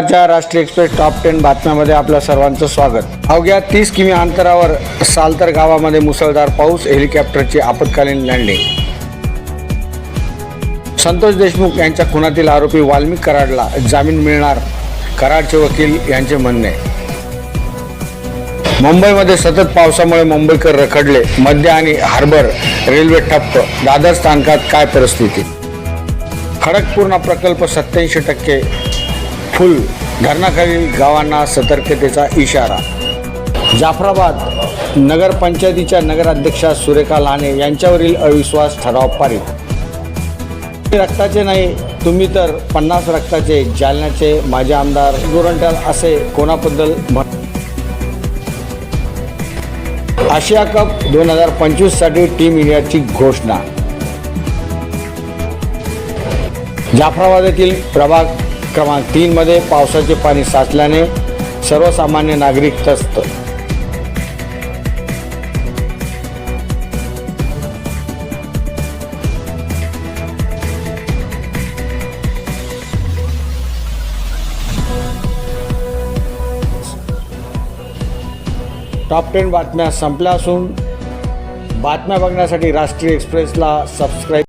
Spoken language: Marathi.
राष्ट्रीय एक्सप्रेस टॉप टेन बातम्यामध्ये आपल्या सर्वांचं स्वागत. अवघ्या तीस किमी अंतरावर सालतर गावामध्ये मुसळधार पाऊस हेलिकॉप्टरची आपत्कालीन लँडिंग. संतोष देशमुख यांच्या खुनातील आरोपी वाल्मिक कराडला जामीन मिळणार कराडचे वकील यांचे म्हणणे. मुंबईमध्ये सतत पावसामुळे मुंबईकर रखडले मध्य आणि हार्बर रेल्वे ठप्प दादर स्थानकात काय परिस्थिती? खडकपूर्णा प्रकल्प सत्याऐंशी टक्के फुल धरणाखालील गावांना सतर्कतेचा इशारा. जाफराबाद नगरपंचायतीच्या नगराध्यक्षा सुरेखा लहाने यांच्यावरील अविश्वास ठराव पारित. रक्ताचे नाही तुम्ही तर पन्नास रक्ताचे जालन्याचे माजी आमदार गोरंट्याल असे कोणाबद्दल आशिया कप दोन हजार पंचवीससाठी टीम इंडियाची घोषणा. जाफराबाद येथील प्रभाग क्रमांक तीनमध्ये पावसाचे पाणी साचल्याने सर्वसामान्य नागरिक त्रस्त. टॉप टेन बातम्या संपल्या असून बातम्या बघण्यासाठी राष्ट्रीय एक्सप्रेसला सबस्क्राईब